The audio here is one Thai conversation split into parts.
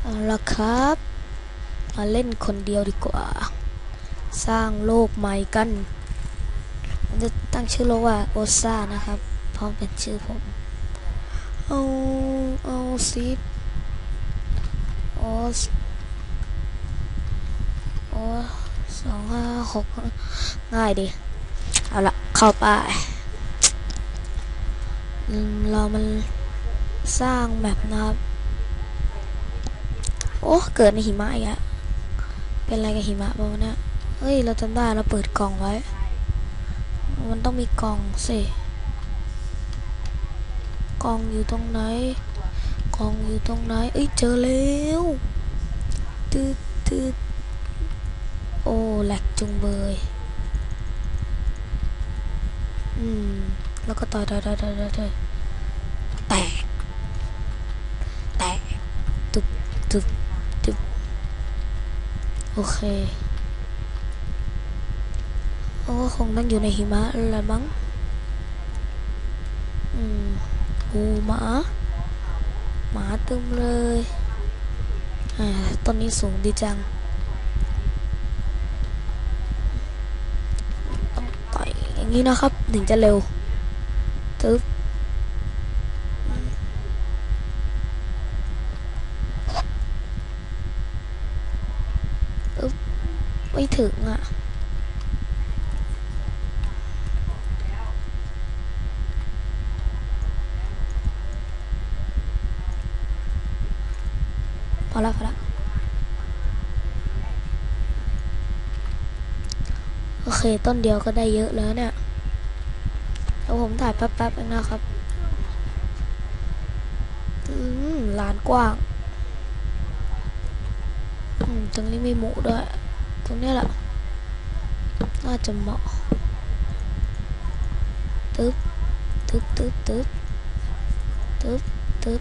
เอาละครับ มาเล่นคนเดียวดีกว่า สร้างโลกใหม่กันผมจะตั้งชื่อโลกว่าโอซ่านะครับพราะเป็นชื่อผม เอาเอาซิปโอสโอสองห้าหกง่ายดี เอาละเข้าไป เรามันสร้างแบบนะครับ โอ้ เกิดในหิมะอีกอะเป็นอะไรกับหิมะบ้างวะเนี่ยเฮ้ย เราจำได้เราเปิดกล่องไว้ มันต้องมีกล่องสิกล่องอยู่ตรงไหนกล่องอยู่ตรงไหน เอ้ย เจอแล้วตืดตืดโอ้แหลกจุงเบย อืม แล้วก็ต่อยต่อยต่อยต่อยต่อยต่อยแตกแตกตึบตึบตึบโอเคโอ้คงต้องอยู่ในหิมะแหละมั้งอืมหูหมาหมาตึมเลยอ่าต้นนี้สูงดีจังต้องต่อยอย่างนี้นะครับถึงจะเร็ว ตึ๊บไม่ถึงอะพอละพอละโอเค ต้นเดียวก็ได้เยอะแล้วเนี่ย ยวผมถ่ายแป๊บๆนะครับอืมลานกว้างอืมตรงนี้มีหมูด้วย ตรงนี้แหละ น่าจะเหมาะ ตึ๊บ ตึ๊บตึ๊บตึ๊บตึ๊บตึ๊บ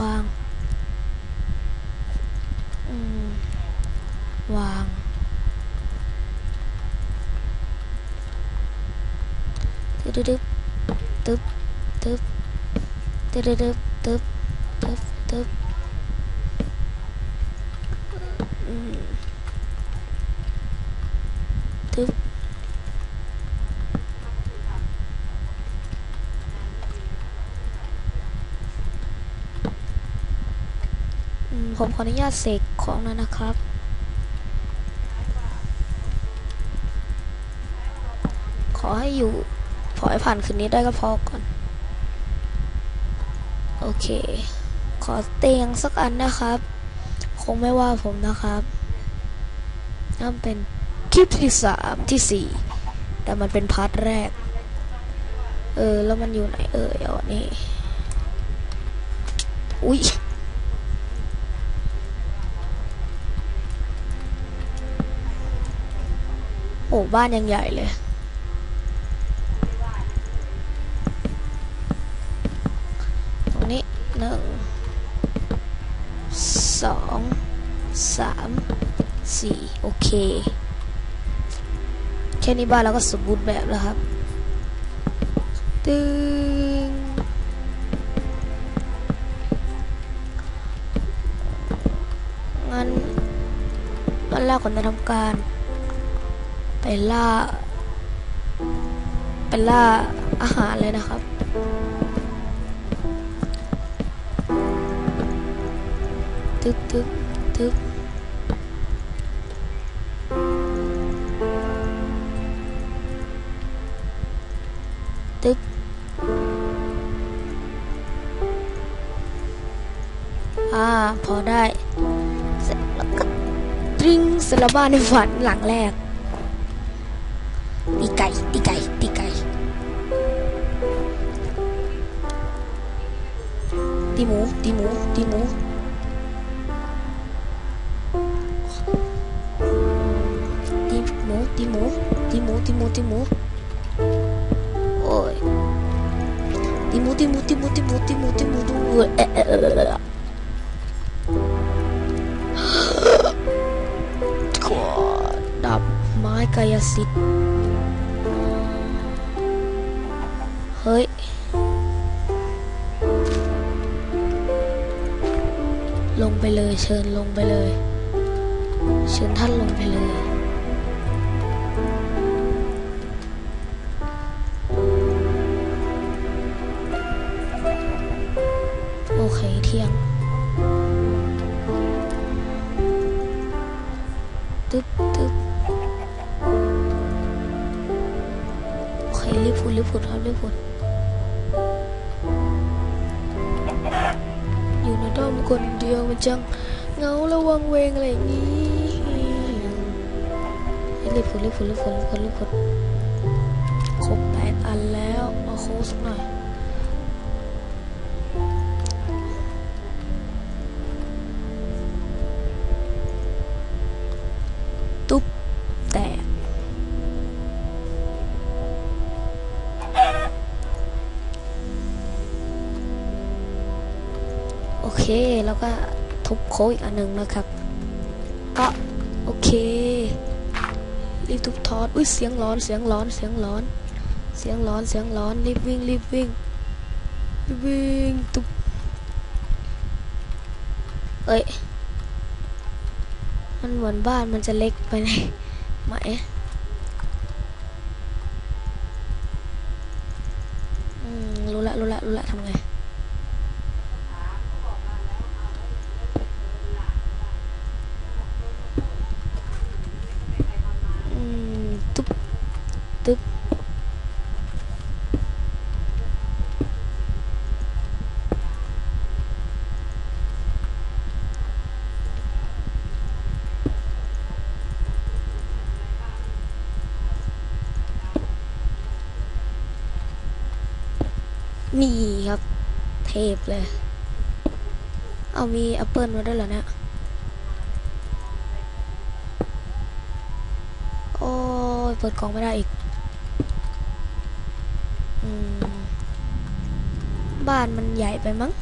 วางอืมวาง ตึ๊บตึ๊บตึ๊บตึ๊บตึ๊บตึ๊บตึ๊บตึ๊บตึ๊บอืมตึ๊บอืมผมขออนุญาตเสกของแล้วนะครับขอให้อยู่ข อให้ผ่านคืนนี้ได้ก็พอก่อน โอเค ขอเตียงสักอันนะครับ คงไม่ว่าผมนะครับนั่นเป็นคลิปที่สามที่สี่แต่มันเป็นพาร์ทแรก เออ แล้วมันอยู่ไหนเออเออนนี้อุ๊ยโอ้บ้านยังใหญ่เลย สามสี่โอเค แค่นี้บ้านเราก็สมบูรณ์แบบแล้วครับ ตึงงั้นวันแรกผมจะทำการ ไปล่า ไปล่าอาหารเลยนะครับตึ๊บตึ๊บตึ๊บ ได้เสร็จแล้วก็ตริงสารบ้านในฝันหลังแรกตีไก่ตีไก่ตีไก่ตีหมูตีหมูตีหมูตีหมูตีหมูตีหมูตีหมูตีหมูโอ้ยตีหมูตีหมูตีหมูตีหมูตีหมูตีหมูดูเอ กายสิทธิ์ เฮ้ย ลงไปเลย เชิญลงไปเลย เชิญท่านลงไปเลย รีบพูดรีบพูดครับรีบพูดอยู่ในด้อมคนเดียวมันจังเงาระวังเวงอะไรอย่างนี้รีบพูดรีบพูดรีบพูดรีบพูดรีบพูดครบแปดอันแล้วเอาโค้ดสักหน่อย ก็ทุบโค้งอีกอันหนึ่งนะครับ ก็โอเครีบทุบทอดอุ้ยเสียงร้อนเสียงร้อนเสียงร้อน เสียงร้อนเสียงร้อนรีบวิ่งรีบวิ่งรีบวิ่งตุ๊บเอ้ยมันเหมือนบ้านมันจะเล็กไปเลยไหมอืมรู้ละรู้ละรู้ละทำไง อืมตุ๊บตุ๊บ นี่ครับ เทพเลย เอามีแอปเปิลมาด้วยเหรอเนี่ยโอ้ยเปิดกล่องไม่ได้อีกอบ้านมันใหญ่ไปมั้ง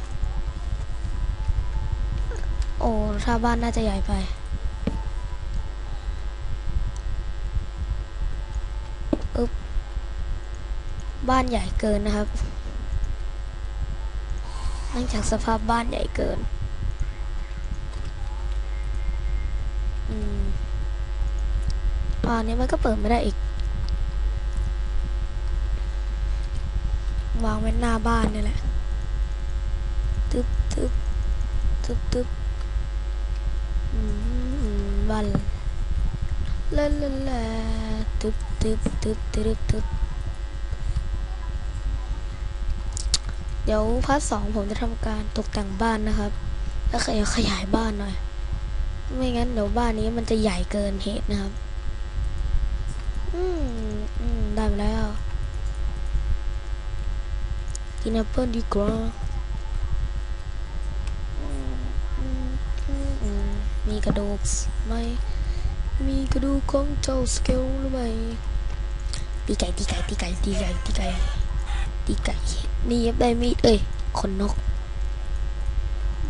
โอ้ถ้าบ้านน่าจะใหญ่ไปอึ๊บบ้านใหญ่เกินนะครับ องจากสภาพบ้านใหญ่เกิน อืมอ่านนี้มันก็เปิดไม่ได้อีก วางไว้หน้าบ้านนี่แหละ ตึ๊บตึ๊บตึ๊บตึ๊บอืมบ้านลาลาลาตึ๊บตึ๊บตึ๊บตึ๊บตึ๊บ ดี๋ยวพาร์ทสองผมจะทำการตกแต่งบ้านนะครับแล้วขยายขยายบ้านหน่อย ไม่งั้นเดี๋ยวบ้านนี้มันจะใหญ่เกินเหตุนะครับ อืมอืมได้มาแล้ว กินแอปเปิลดีกว่ามอืมอืมอืมมีกระดูกไหม มีกระดูกของเจ้าสเกลหรือไม่ตีไก่ตีไก่ตีไก่ตีไก่ตีไก่ ตีไก่นี่ยับได้มีดเอ้ยขนนก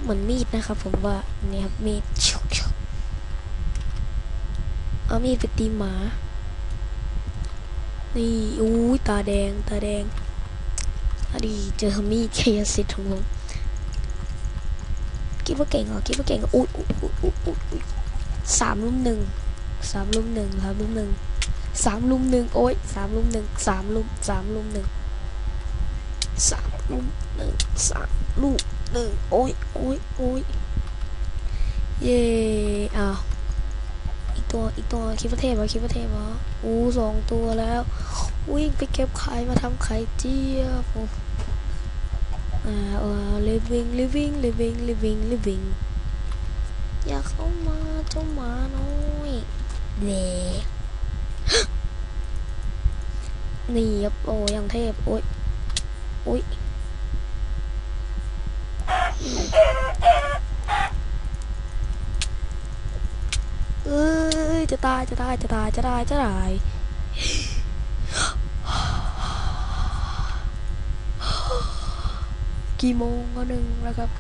เหมือนมีดนะครับผมว่าเนี่ครับมีดชุกชุกเอามีดไปตีหมา นี่อู้ตาแดงตาแดงอดีเจอมีดชัยสิทธิ์ของผมคิดว่าเก่งเหรอคิดว่าเก่งออุ้ยอุ้ยอุ้ยอุ้ยสามลุมหนึ่งสามลุมหนึ่งสามลุมหนึ่งสามลุมหนึ่งโอ้ยสามลุมหนึ่งสามลุมสามลุมหนึ่ง สามลุมหนึ่งสามลุมหนึ่งโอ้ยโอ้ยโอ้ยเย่อ้าวอีกตัวอีกตัวคิดว่าเทพเหรอคิดว่าเทพเหรออู้สองตัวแล้ววิ่งไปเก็บไข่มาทำไข่เจี๊ยบอ่าเออ living living living living living อยากเข้ามาเจ้าหมาน้อยเด็กนี่ครับโอ้ยังเทพโอ้ย อ้ยเอ้ยจะตายจะตายจะตายจะตายจะตายกี่โมงก็หนึ่งแล้วครับ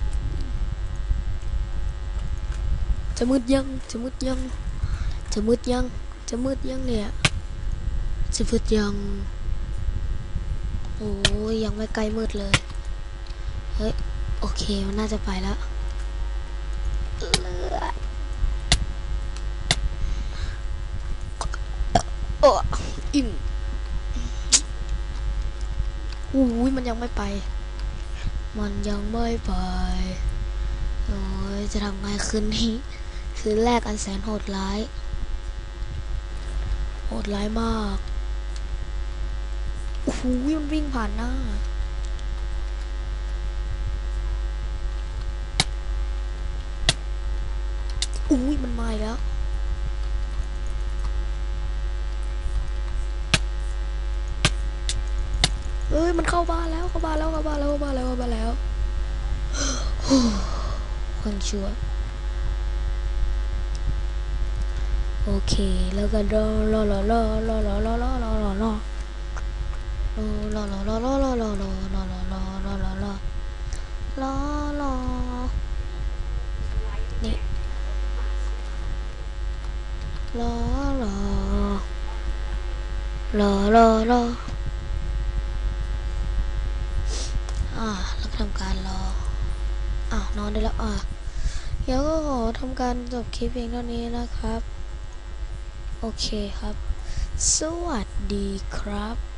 จะมืดยัง จะมืดยัง จะมืดยัง จะมืดยังเนี่ย จะมืดยัง โอ้ยยังไม่ใกล้มืดเลย เฮ้ย โอเค มันน่าจะไปแล้วโอ้อิ่มอุ้ยมันยังไม่ไป มันยังไม่ไป โอ้ยจะทำไงคืนนี้ คืนแรกอันแสนโหดร้าย โหดร้ายมาก โอ้โหมันวิ่งผ่านหน้า อุ้ยมันมาแล้ว เอ้ยมันเข้าบ้านแล้วเข้าบ้านแล้วเข้าบ้านแล้วเข้าบ้านแล้วเข้าบ้านแล้วคนชั่วโอเค แล้วก็รอรอรอรอรอรอรอรอ รอรอรอรอรอรอรอรอรอรอรอรอรอรอรอรอนี่รอรอรอรอรออ่าแล้วก็ทำการรออะนอนได้แล้วอะเดี๋ยวก็ขอทำการจบคลิปเพียงเท่านี้นะครับ โอเคครับ สวัสดีครับ